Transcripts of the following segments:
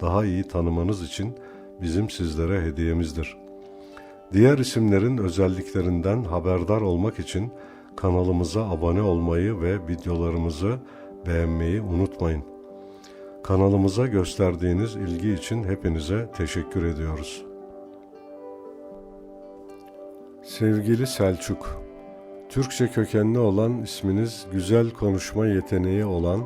daha iyi tanımanız için bizim sizlere hediyemizdir. Diğer isimlerin özelliklerinden haberdar olmak için kanalımıza abone olmayı ve videolarımızı beğenmeyi unutmayın. Kanalımıza gösterdiğiniz ilgi için hepinize teşekkür ediyoruz. Sevgili Selçuk, Türkçe kökenli olan isminiz güzel konuşma yeteneği olan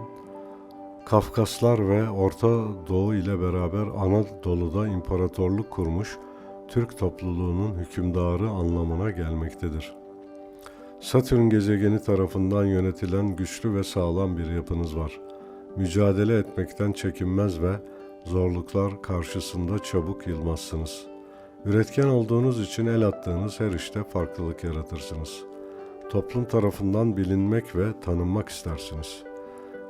Kafkaslar ve Orta Doğu ile beraber Anadolu'da imparatorluk kurmuş Türk topluluğunun hükümdarı anlamına gelmektedir. Satürn gezegeni tarafından yönetilen güçlü ve sağlam bir yapınız var. Mücadele etmekten çekinmez ve zorluklar karşısında çabuk yılmazsınız. Üretken olduğunuz için el attığınız her işte farklılık yaratırsınız. Toplum tarafından bilinmek ve tanınmak istersiniz.''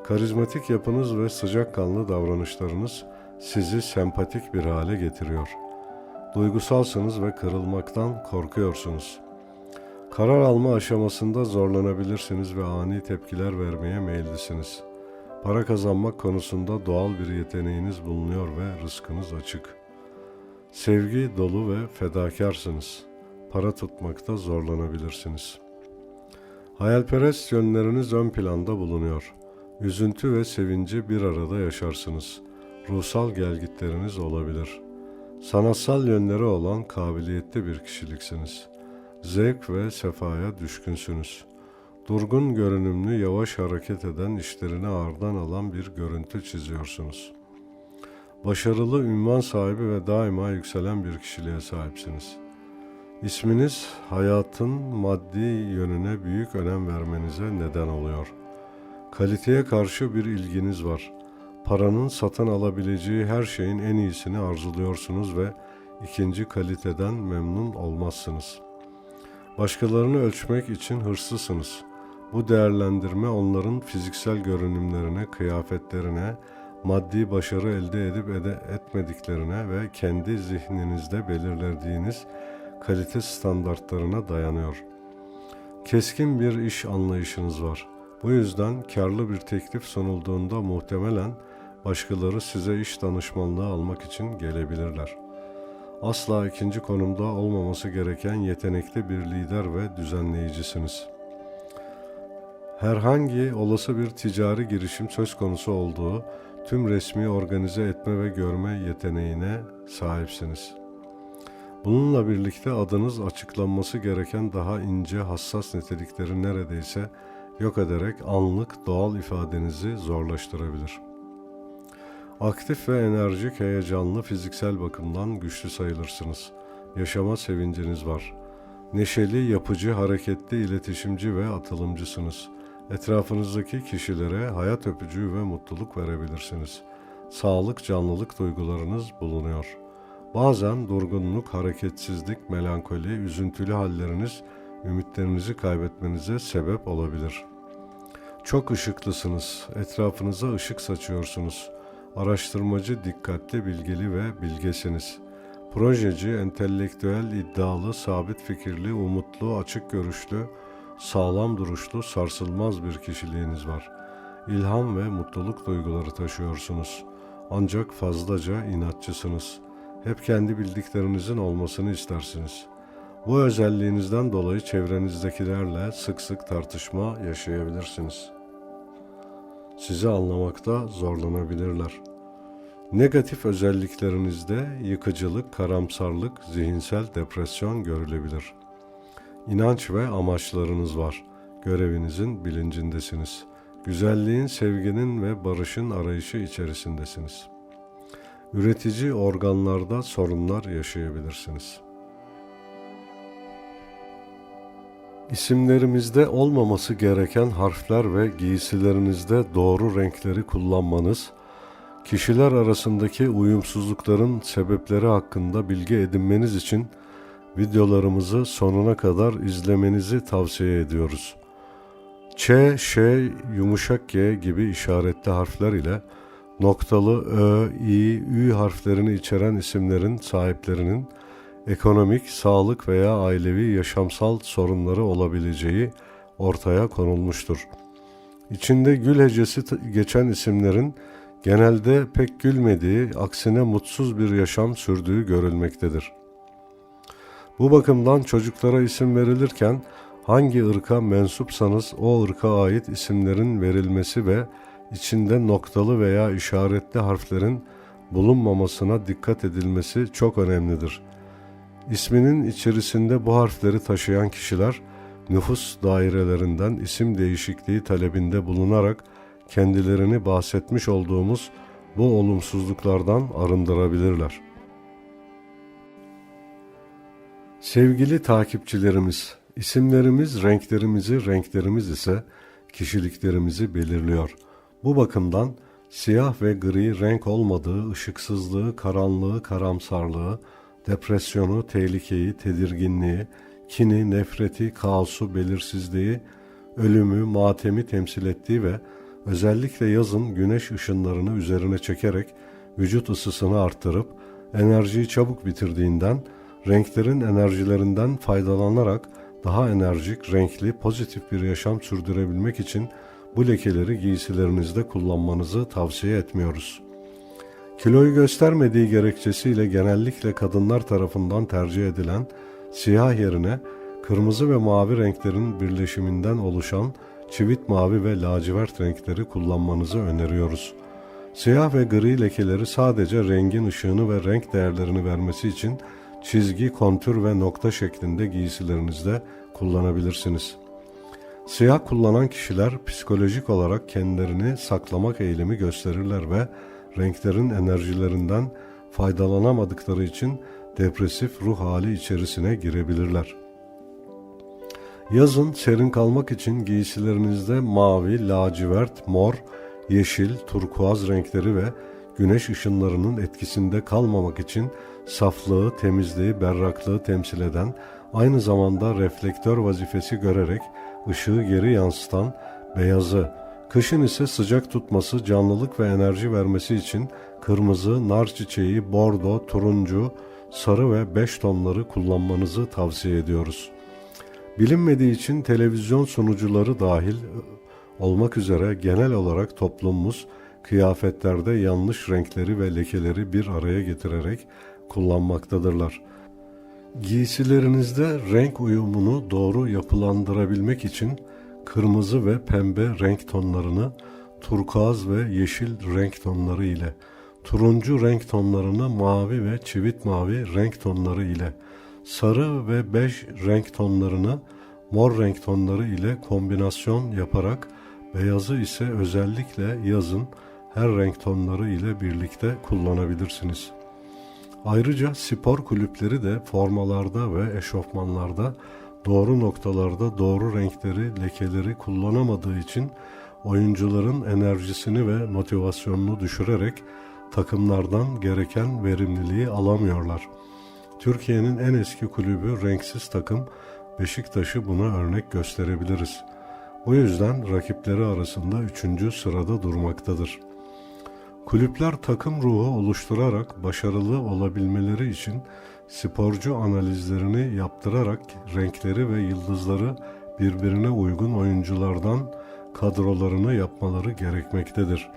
Karizmatik yapınız ve sıcakkanlı davranışlarınız sizi sempatik bir hale getiriyor. Duygusalsınız ve kırılmaktan korkuyorsunuz. Karar alma aşamasında zorlanabilirsiniz ve ani tepkiler vermeye meyillisiniz. Para kazanmak konusunda doğal bir yeteneğiniz bulunuyor ve rızkınız açık. Sevgi dolu ve fedakarsınız. Para tutmakta zorlanabilirsiniz. Hayalperest yönleriniz ön planda bulunuyor.'' Üzüntü ve sevinci bir arada yaşarsınız. Ruhsal gelgitleriniz olabilir. Sanatsal yönleri olan kabiliyetli bir kişiliksiniz. Zevk ve sefaya düşkünsünüz. Durgun görünümlü, yavaş hareket eden, işlerini ağırdan alan bir görüntü çiziyorsunuz. Başarılı, ünvan sahibi ve daima yükselen bir kişiliğe sahipsiniz. İsminiz hayatın maddi yönüne büyük önem vermenize neden oluyor.'' Kaliteye karşı bir ilginiz var. Paranın satın alabileceği her şeyin en iyisini arzuluyorsunuz ve ikinci kaliteden memnun olmazsınız. Başkalarını ölçmek için hırslısınız. Bu değerlendirme onların fiziksel görünümlerine, kıyafetlerine, maddi başarı elde edip ede etmediklerine ve kendi zihninizde belirlediğiniz kalite standartlarına dayanıyor. Keskin bir iş anlayışınız var.'' Bu yüzden karlı bir teklif sunulduğunda muhtemelen başkaları size iş danışmanlığı almak için gelebilirler. Asla ikinci konumda olmaması gereken yetenekli bir lider ve düzenleyicisiniz. Herhangi olası bir ticari girişim söz konusu olduğu tüm resmi organize etme ve görme yeteneğine sahipsiniz. Bununla birlikte adınız açıklanması gereken daha ince hassas nitelikleri neredeyse yok ederek anlık doğal ifadenizi zorlaştırabilir. Aktif ve enerjik, heyecanlı, fiziksel bakımdan güçlü sayılırsınız. Yaşama sevinciniz var. Neşeli, yapıcı, hareketli, iletişimci ve atılımcısınız. Etrafınızdaki kişilere hayat öpücüğü ve mutluluk verebilirsiniz. Sağlık, canlılık duygularınız bulunuyor. Bazen durgunluk, hareketsizlik, melankoli, üzüntülü halleriniz ümitlerinizi kaybetmenize sebep olabilir. Çok ışıklısınız, etrafınıza ışık saçıyorsunuz. Araştırmacı, dikkatli, bilgili ve bilgesiniz. Projeci, entelektüel, iddialı, sabit fikirli, umutlu, açık görüşlü, sağlam duruşlu, sarsılmaz bir kişiliğiniz var. İlham ve mutluluk duyguları taşıyorsunuz. Ancak fazlaca inatçısınız. Hep kendi bildiklerinizin olmasını istersiniz.'' Bu özelliğinizden dolayı çevrenizdekilerle sık sık tartışma yaşayabilirsiniz. Sizi anlamakta zorlanabilirler. Negatif özelliklerinizde yıkıcılık, karamsarlık, zihinsel depresyon görülebilir. İnanç ve amaçlarınız var. Görevinizin bilincindesiniz. Güzelliğin, sevginin ve barışın arayışı içerisindesiniz. Üretici organlarda sorunlar yaşayabilirsiniz.'' İsimlerimizde olmaması gereken harfler ve giysilerinizde doğru renkleri kullanmanız, Kişiler arasındaki uyumsuzlukların sebepleri hakkında bilgi edinmeniz için videolarımızı sonuna kadar izlemenizi tavsiye ediyoruz. Ç, Ş, yumuşak G gibi işaretli harfler ile noktalı Ö, İ, Ü harflerini içeren isimlerin sahiplerinin ekonomik, sağlık veya ailevi yaşamsal sorunları olabileceği ortaya konulmuştur. İçinde gül hecesi geçen isimlerin genelde pek gülmediği, aksine mutsuz bir yaşam sürdüğü görülmektedir. Bu bakımdan çocuklara isim verilirken hangi ırka mensupsanız o ırka ait isimlerin verilmesi ve içinde noktalı veya işaretli harflerin bulunmamasına dikkat edilmesi çok önemlidir. İsminin içerisinde bu harfleri taşıyan kişiler nüfus dairelerinden isim değişikliği talebinde bulunarak kendilerini bahsetmiş olduğumuz bu olumsuzluklardan arındırabilirler. Sevgili takipçilerimiz, isimlerimiz renklerimizi, renklerimiz ise kişiliklerimizi belirliyor. Bu bakımdan siyah ve gri renk olmadığı ışıksızlığı, karanlığı, karamsarlığı, depresyonu, tehlikeyi, tedirginliği, kini, nefreti, kaosu, belirsizliği, ölümü, matemi temsil ettiği ve özellikle yazın güneş ışınlarını üzerine çekerek vücut ısısını arttırıp enerjiyi çabuk bitirdiğinden renklerin enerjilerinden faydalanarak daha enerjik, renkli, pozitif bir yaşam sürdürebilmek için bu lekeleri giysilerinizde kullanmanızı tavsiye etmiyoruz. Kiloyu göstermediği gerekçesiyle genellikle kadınlar tarafından tercih edilen siyah yerine kırmızı ve mavi renklerin birleşiminden oluşan çivit mavi ve lacivert renkleri kullanmanızı öneriyoruz. Siyah ve gri lekeleri sadece rengin ışığını ve renk değerlerini vermesi için çizgi, kontür ve nokta şeklinde giysilerinizde kullanabilirsiniz. Siyah kullanan kişiler psikolojik olarak kendilerini saklamak eğilimi gösterirler ve renklerin enerjilerinden faydalanamadıkları için depresif ruh hali içerisine girebilirler. Yazın serin kalmak için giysilerinizde mavi, lacivert, mor, yeşil, turkuaz renkleri ve güneş ışınlarının etkisinde kalmamak için saflığı, temizliği, berraklığı temsil eden, aynı zamanda reflektör vazifesi görerek ışığı geri yansıtan beyazı, kışın ise sıcak tutması, canlılık ve enerji vermesi için kırmızı, nar çiçeği, bordo, turuncu, sarı ve beş tonları kullanmanızı tavsiye ediyoruz. Bilinmediği için televizyon sunucuları dahil olmak üzere genel olarak toplumumuz kıyafetlerde yanlış renkleri ve lekeleri bir araya getirerek kullanmaktadırlar. Giysilerinizde renk uyumunu doğru yapılandırabilmek için kırmızı ve pembe renk tonlarını turkuaz ve yeşil renk tonları ile, turuncu renk tonlarını mavi ve çivit mavi renk tonları ile, sarı ve bej renk tonlarını mor renk tonları ile kombinasyon yaparak beyazı ise özellikle yazın her renk tonları ile birlikte kullanabilirsiniz. Ayrıca spor kulüpleri de formalarda ve eşofmanlarda doğru noktalarda doğru renkleri, lekeleri kullanamadığı için oyuncuların enerjisini ve motivasyonunu düşürerek takımlardan gereken verimliliği alamıyorlar. Türkiye'nin en eski kulübü renksiz takım Beşiktaş'ı buna örnek gösterebiliriz. Bu yüzden rakipleri arasında üçüncü sırada durmaktadır. Kulüpler takım ruhu oluşturarak başarılı olabilmeleri için sporcu analizlerini yaptırarak renkleri ve yıldızları birbirine uygun oyunculardan kadrolarını yapmaları gerekmektedir.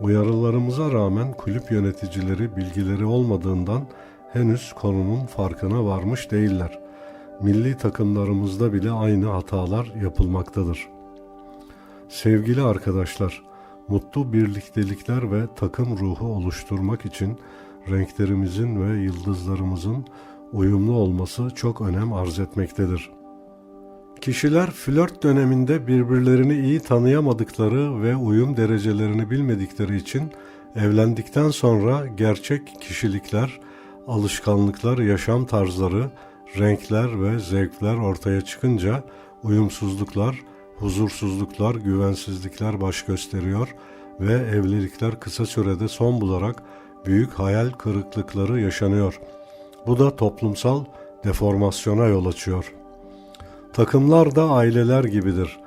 Uyarılarımıza rağmen kulüp yöneticileri bilgileri olmadığından henüz konunun farkına varmış değiller. Milli takımlarımızda bile aynı hatalar yapılmaktadır. Sevgili arkadaşlar, mutlu birliktelikler ve takım ruhu oluşturmak için renklerimizin ve yıldızlarımızın uyumlu olması çok önem arz etmektedir. Kişiler flört döneminde birbirlerini iyi tanıyamadıkları ve uyum derecelerini bilmedikleri için evlendikten sonra gerçek kişilikler, alışkanlıklar, yaşam tarzları, renkler ve zevkler ortaya çıkınca uyumsuzluklar, huzursuzluklar, güvensizlikler baş gösteriyor ve evlilikler kısa sürede son bularak büyük hayal kırıklıkları yaşanıyor. Bu da toplumsal deformasyona yol açıyor. Takımlar da aileler gibidir.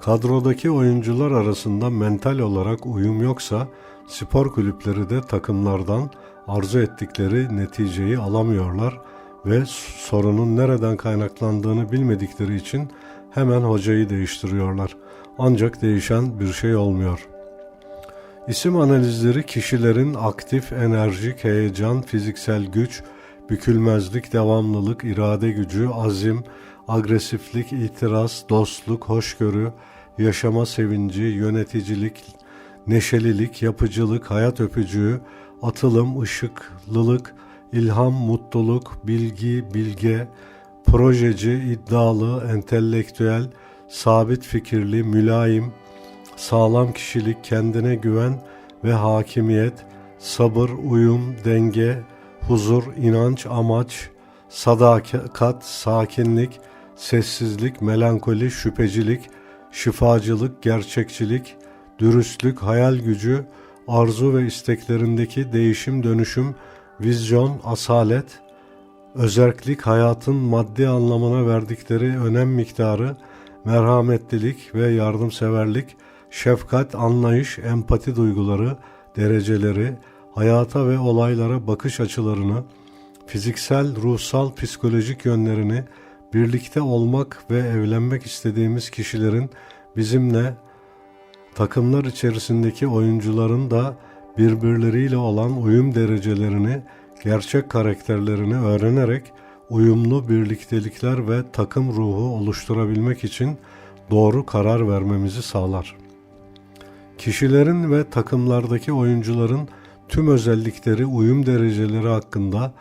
Kadrodaki oyuncular arasında mental olarak uyum yoksa spor kulüpleri de takımlardan arzu ettikleri neticeyi alamıyorlar ve sorunun nereden kaynaklandığını bilmedikleri için hemen hocayı değiştiriyorlar. Ancak değişen bir şey olmuyor. İsim analizleri kişilerin aktif, enerjik, heyecan, fiziksel güç, bükülmezlik, devamlılık, irade gücü, azim, agresiflik, itiraz, dostluk, hoşgörü, yaşama sevinci, yöneticilik, neşelilik, yapıcılık, hayat öpücüğü, atılım, ışıklılık, ilham, mutluluk, bilgi, bilge, projeci, iddialı, entelektüel, sabit fikirli, mülayim, sağlam kişilik, kendine güven ve hakimiyet, sabır, uyum, denge, huzur, inanç, amaç, sadakat, sakinlik, sessizlik, melankoli, şüphecilik, şifacılık, gerçekçilik, dürüstlük, hayal gücü, arzu ve isteklerindeki değişim dönüşüm, vizyon, asalet, özerklik, hayatın maddi anlamına verdikleri önem miktarı, merhametlilik ve yardımseverlik, şefkat, anlayış, empati duyguları, dereceleri, hayata ve olaylara bakış açılarını, fiziksel, ruhsal, psikolojik yönlerini, birlikte olmak ve evlenmek istediğimiz kişilerin bizimle takımlar içerisindeki oyuncuların da birbirleriyle olan uyum derecelerini, gerçek karakterlerini öğrenerek uyumlu birliktelikler ve takım ruhu oluşturabilmek için doğru karar vermemizi sağlar. Kişilerin ve takımlardaki oyuncuların tüm özellikleri, uyum dereceleri hakkında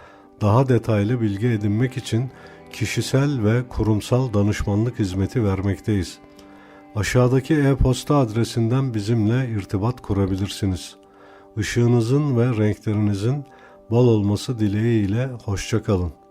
daha detaylı bilgi edinmek için kişisel ve kurumsal danışmanlık hizmeti vermekteyiz. Aşağıdaki e-posta adresinden bizimle irtibat kurabilirsiniz. Işığınızın ve renklerinizin bol olması dileğiyle hoşçakalın.